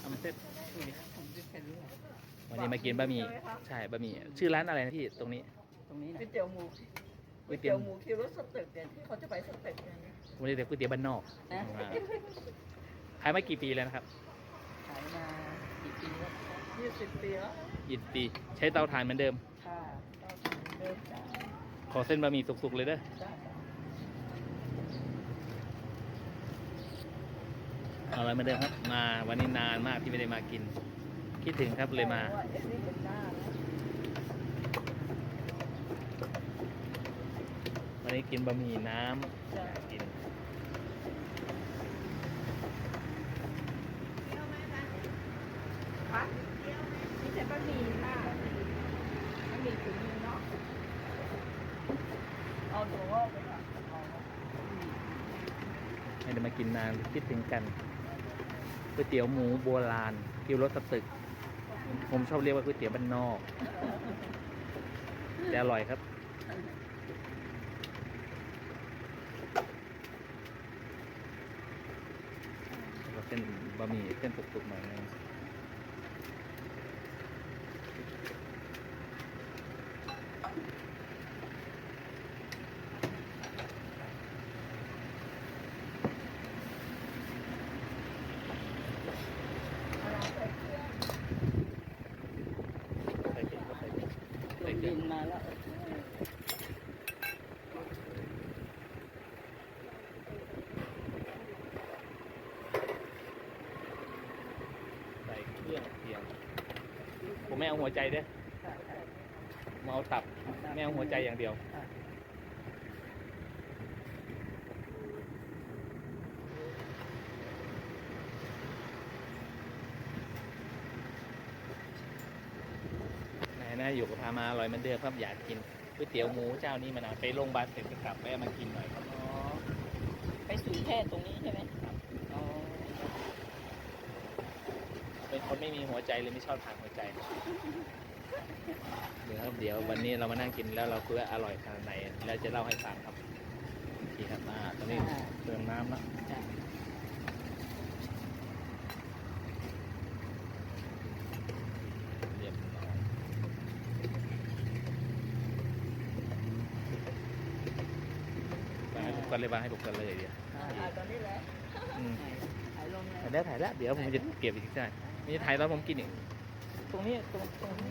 เอามาเส้นนี่ดิผมจะเป็นเรื่องวันนี้มากินบะหมี่ใช่บะหมี่ชื่อร้านอะไรนะพี่ตรงนี้ ตรงนี้ก๋วยนะเตี๋ยวหมูก๋วยเตี๋ยวหมูคิวรสสตึกเนี่ยที่เขาจะไปสตึกเนี่ยนะวันนี้เดี๋ยวก๋วยเตี๋ยวบ้านนอกนะอ่าขายมากี่ปีแล้วนะครับขายมากี่ปีแล้วยี่สิบปีแล้วยี่สิบปี ใช้เตาถ่านเหมือนเดิมค่ะเราทำเดิมจ้าขอเส้นบะหมี่สุกๆเลยเด้อ จ้า เอาอะไรเหมือนเดิมครับ มาวันนี้นานมากที่ไม่ได้มากิน คิดถึงครับเลยมาว่าเอ็นนี่เป็นหน้านะวันนี้กินบะหมี่น้จ้าำกินพัดนี่ใช่บะหมี่ค่ะบะหมี่ถุงมือเนาะ เอาตัวงอกไปค่ะเอาไม่ได้มากินนานคิดถึงกัน ก๋วยเตี๋ยวหมูโบราณกิวรสสตึก ผมชอบเรียกว่าก๋วยเตี๋ยวบ้านนอกแต่อร่อยครับ เส้นบะหมี่เส้นตุกๆหน่อยนึง เอาใส่เกลือ ใส่เผ็ดก็ใส่เผ็ด โดนดิน มาแล้วใส่เครื่องเคียง ผมไม่เอาหัวใจเด้อผมเอาตับไม่เอาหัวใจอย่างเดียว ค่ะ นนะอยู่กับพามาอร่อยเหมือนเดิมครับอยากกินก๋วยเตี๋ยวหมูเจ้านี้มานานไปโรงพยาบาลเสร็จก็กลับแวะมากินหน่อยครับอ๋อไปศูนย์แพทย์ตรงนี้ใช่ไหมอ๋อเป็นคนไม่มีหัวใจเลยไม่ชอบทานหัวใจเดี๋ยวครับเดี๋ยววันนี้เรามานั่งกินแล้วเราคุยว่าอร่อยขนาดไหนแล้วจะเล่าให้ฟังครับทีครับอ่าตอนนี้เติมน้ำแล้ว จ้ะ เรียบร้อยวางให้ทุ กคนเลยวางให้ทุกคนเลยเดี๋ยวอ่าอ่าตอนนี้แหละอืมถ่ายลงเลยถ่ายแล้วถ่ายแล้วเดี๋ยวผมจะเก็บอีกใช่ไม่ใช่ถ่ายตอนผมกินอีกตรงนี้ตรงตรงนี้